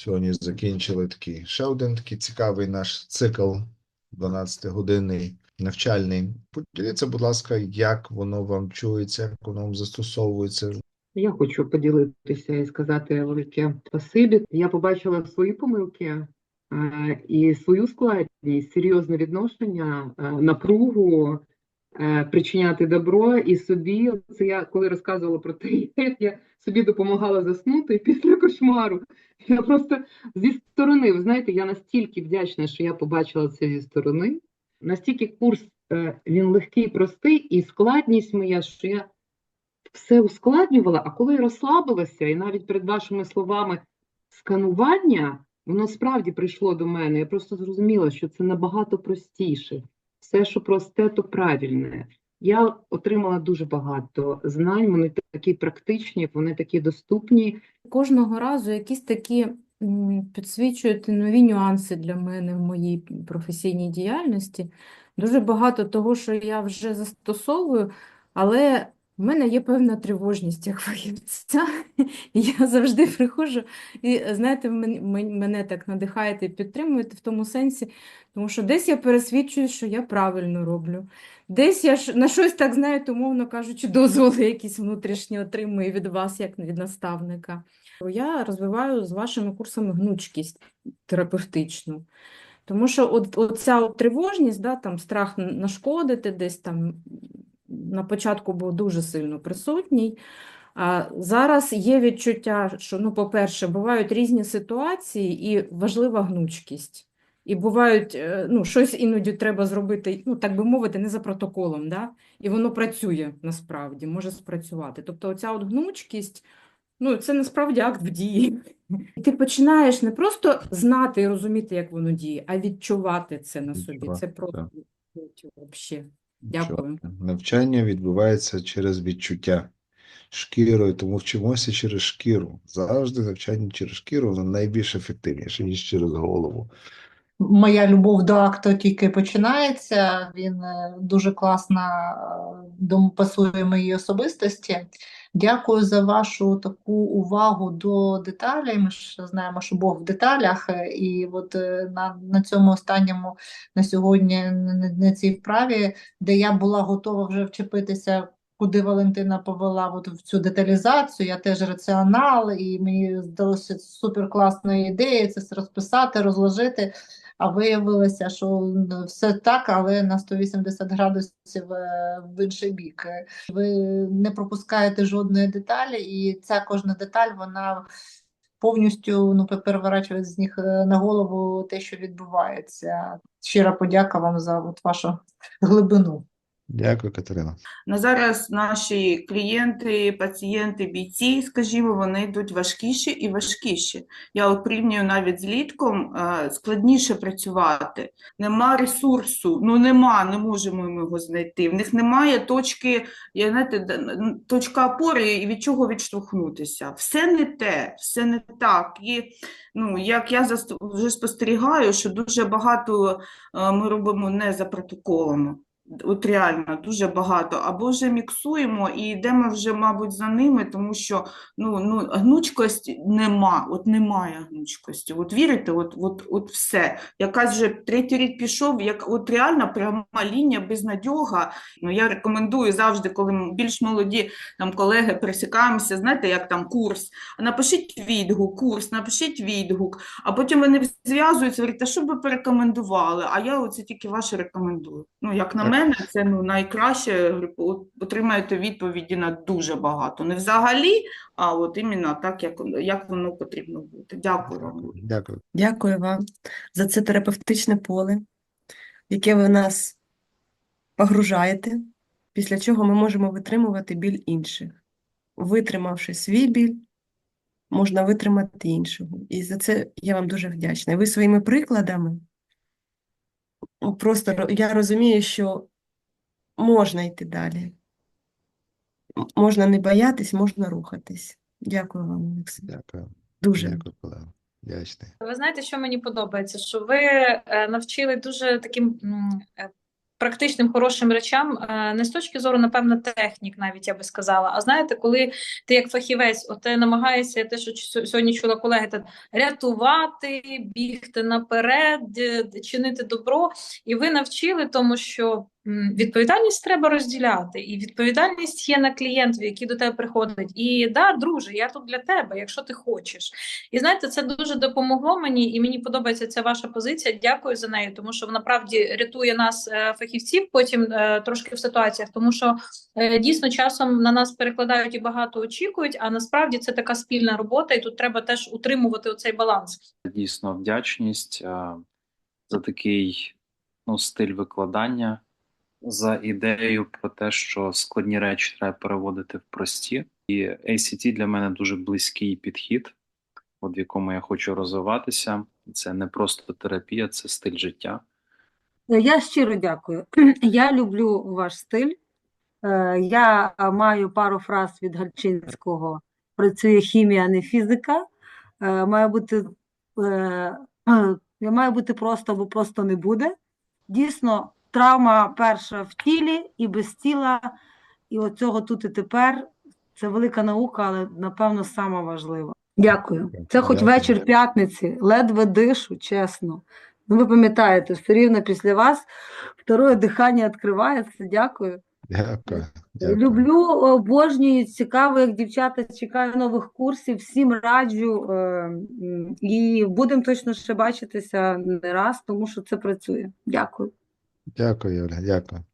Сьогодні закінчили такий ще один такий цікавий наш цикл 12-годинний навчальний. Поділіться, будь ласка, як воно вам чується, як воно вам застосовується. Я хочу поділитися і сказати велике спасибі. Я побачила свої помилки е, і свою складність, серйозне відношення, е, напругу, причиняти добро і собі. Це я коли розказувала про те, як я собі допомагала заснути після кошмару. Я просто зі сторони, ви знаєте, я настільки вдячна, що я побачила це зі сторони. Настільки курс е, він легкий, простий, і складність моя, що я все ускладнювала, а коли розслабилася, і навіть перед вашими словами сканування, воно справді прийшло до мене. Я просто зрозуміла, що це набагато простіше. Все, що просте, то правильне. Я отримала дуже багато знань, вони такі практичні, вони такі доступні. Кожного разу якісь такі підсвічують нові нюанси для мене в моїй професійній діяльності. Дуже багато того, що я вже застосовую, але в мене є певна тривожність як фахівця. Я завжди приходжу, і знаєте, мен- мен- мене так надихаєте і підтримуєте в тому сенсі, тому що десь я пересвідчую, що я правильно роблю. Десь я на щось так, знаєте, умовно кажучи, дозволи якісь внутрішні отримую від вас, як від наставника. Я розвиваю з вашими курсами гнучкість терапевтичну. Тому що от, оця от тривожність, да, там, страх нашкодити десь там на початку був дуже сильно присутній. А зараз є відчуття, що, ну, по-перше, бувають різні ситуації і важлива гнучкість. І бувають, е, ну, щось іноді треба зробити, ну, так би мовити, не за протоколом, да? і воно працює насправді, може спрацювати. Тобто оця от гнучкість, ну, це насправді акт в дії. І ти починаєш не просто знати і розуміти, як воно діє, а відчувати це на собі. Це просто взагалі. Дякую. Навчання відбувається через відчуття шкірою, тому вчимося через шкіру. Завжди навчання через шкіру воно найбільш ефективніше, ніж через голову. Моя любов до акту тільки починається. Він е, дуже класно е, пасує моїй особистості. Дякую за вашу таку увагу до деталей. Ми ж знаємо, що Бог в деталях, е, і от е, на, на цьому останньому на сьогодні на, на цій вправі, де я була готова вже вчепитися. Куди Валентина повела от в цю деталізацію, я теж раціонал, і мені здалося супер класною ідеєю це розписати, розложити. А виявилося, що все так, але на 180 градусів е, в інший бік. Ви не пропускаєте жодної деталі, і ця кожна деталь вона повністю ну, переворачує з них е, на голову те, що відбувається. Щира подяка вам за от вашу глибину. Дякую, Катерина. На зараз наші клієнти, пацієнти, бійці, скажімо, вони йдуть важкіші і важкіші. Я от порівнюю навіть з літком, е, складніше працювати. Нема ресурсу, ну нема, не можемо ми його знайти. В них немає точки, я, знаєте, точка опори і від чого відштовхнутися. Все не те, все не так. І ну, як я вже спостерігаю, що дуже багато е, ми робимо не за протоколами. От реально дуже багато. Або вже міксуємо і йдемо вже, мабуть, за ними, тому що ну, ну, гнучкості нема, от немає гнучкості. От вірите, от, от, от все. Якась вже третій рік пішов, як от реально пряма лінія, безнадьога. Ну, я рекомендую завжди, коли більш молоді там, колеги пересікаємося, знаєте, як там курс. Напишіть відгук, курс, напишіть відгук, а потім вони зв'язуються, говорять, а що б ви порекомендували? А я оце тільки ваше рекомендую. Ну, як на мене, це ну, найкраще. Отримаєте відповіді на дуже багато. Не взагалі, а от іменно так, як, як воно потрібно бути. Дякую вам. Дякую. Дякую. Дякую вам за це терапевтичне поле, яке ви нас погружаєте, після чого ми можемо витримувати біль інших. Витримавши свій біль, можна витримати іншого. І за це я вам дуже вдячна. Ви своїми прикладами ну, просто я розумію, що можна йти далі. Можна не боятись, можна рухатись. Дякую вам, Олексій. Дякую. Дуже. Дякую, колега. Вдячний. Ви знаєте, що мені подобається? Що ви е, навчили дуже таким е, практичним хорошим речам, е, не з точки зору, напевно, технік, навіть я би сказала. А знаєте, коли ти як фахівець, от ти намагаєшся, те, що сьогодні чула колеги, та рятувати, бігти наперед, чинити добро, і ви навчили тому, що відповідальність треба розділяти, і відповідальність є на клієнтів, який до тебе приходить. І да, друже, я тут для тебе, якщо ти хочеш. І знаєте, це дуже допомогло мені, і мені подобається ця ваша позиція. Дякую за неї, тому що вона правді рятує нас, е, фахівців, потім е, трошки в ситуаціях, тому що е, дійсно часом на нас перекладають і багато очікують, а насправді це така спільна робота, і тут треба теж утримувати оцей баланс. дійсно вдячність за такий ну, стиль викладання, за ідею про те, що складні речі треба переводити в прості. І ACT для мене дуже близький підхід, от в якому я хочу розвиватися. Це не просто терапія, це стиль життя. Я щиро дякую. Я люблю ваш стиль. Е, Я е, маю пару фраз від Гальчинського. Працює хімія, не фізика. Е, Має бути, е, е, має бути просто або просто не буде. Дійсно, травма перша в тілі і без тіла, і оцього тут і тепер. Це велика наука, але напевно сама важлива. Дякую. Це хоч Дякую. вечір п'ятниці, ледве дишу, чесно. Ну, ви пам'ятаєте, все рівно після вас второе дихання відкривається. Дякую. Дякую. Дякую. Люблю, обожнюю, цікаво, як дівчата чекаю нових курсів. Всім раджу. е, І будемо точно ще бачитися не раз, тому що це працює. Дякую. Дякую, Юля. Дякую.